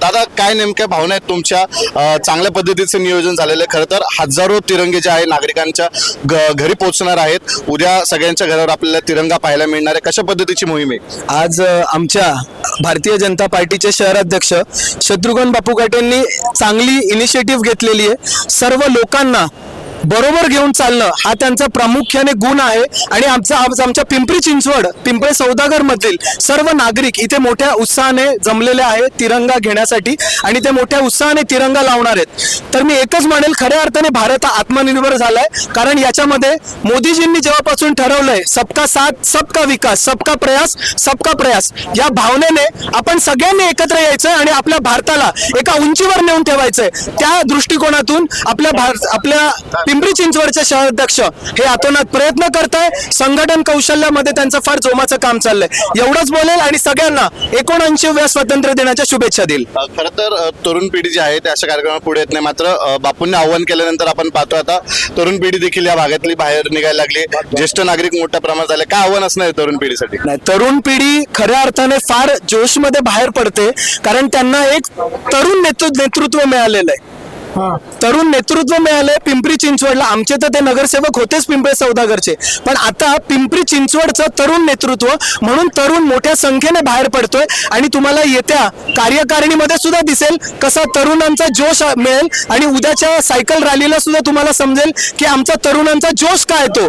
दादा काय नेमक्या भावना आहेत तुमच्या? चांगल्या पद्धतीचं नियोजन झालेलं आहे खरं तर. हजारो तिरंगे जे आहे नागरिकांच्या घरी पोहोचणार आहेत. उद्या सगळ्यांच्या घरावर आपल्याला तिरंगा पाहायला मिळणार आहे. कशा पद्धतीची मोहीम आहे? आज आमच्या भारतीय जनता पार्टीचे शहराध्यक्ष शत्रुघ्न बापू गाटेंनी चांगली इनिशिएटिव्ह घेतलेली आहे. सर्व लोकांना बरोबर घेऊन चालणं हा त्यांचा प्रामुख्याने गुण आहे. आणि आमचा आज आमच्या पिंपरी चिंचवड पिंपळे सौदागर मधील सर्व नागरिक इथे मोठ्या उत्साहाने जमलेले आहेत तिरंगा घेण्यासाठी. आणि ते मोठ्या उत्साहाने तिरंगा लावणार आहेत. तर मी एकच म्हणेल खऱ्या अर्थाने भारत हा आत्मनिर्भर झालाय. कारण याच्यामध्ये मोदीजींनी जेव्हापासून ठरवलंय सबका साथ सबका विकास सबका प्रयास सबका प्रयास या भावनेने आपण सगळ्यांनी एकत्र यायचंय आणि आपल्या भारताला एका उंचीवर नेऊन ठेवायचंय. त्या दृष्टिकोनातून आपल्या भारत आपल्या पिंपरी चिंचवडचे शहराध्यक्ष हे अतोनात प्रयत्न करताय. संघटन कौशल्यामध्ये त्यांचं फार जोमाचं काम चाललंय. एवढंच बोलेल आणि सगळ्यांना एकोणऐंशीव्या स्वातंत्र्य दिनाच्या शुभेच्छा देईल. खरं तर तरुण पिढी जी आहे त्या अशा कार्यक्रमात पुढे येत नाही. मात्र बापूंनी आव्हान केल्यानंतर आपण पाहतो आता तरुण पिढी देखील या भागातली बाहेर निघायला लागली. ज्येष्ठ नागरिक मोठ्या प्रमाणात झाले. काय आव्हान असणार आहे तरुण पिढीसाठी? नाही तरुण पिढी खऱ्या अर्थाने फार जोशमध्ये बाहेर पडते. कारण त्यांना एक तरुण नेतृ नेतृत्व मिळालेलं आहे. तरुण नेतृत्व मिळालंय. पिंपरी चिंचवडला आमचे तर ते नगरसेवक होतेच पिंपरी सौदागरचे. पण आता पिंपरी चिंचवडचं तरुण नेतृत्व म्हणून तरुण मोठ्या संख्येने बाहेर पडतोय आणि तुम्हाला येत्या कार्यकारिणीमध्ये सुद्धा दिसेल कसा तरुणांचा जोश मिळेल आणि उद्याच्या सायकल रॅलीला सुद्धा तुम्हाला समजेल की आमचा तरुणांचा जोश काय तो.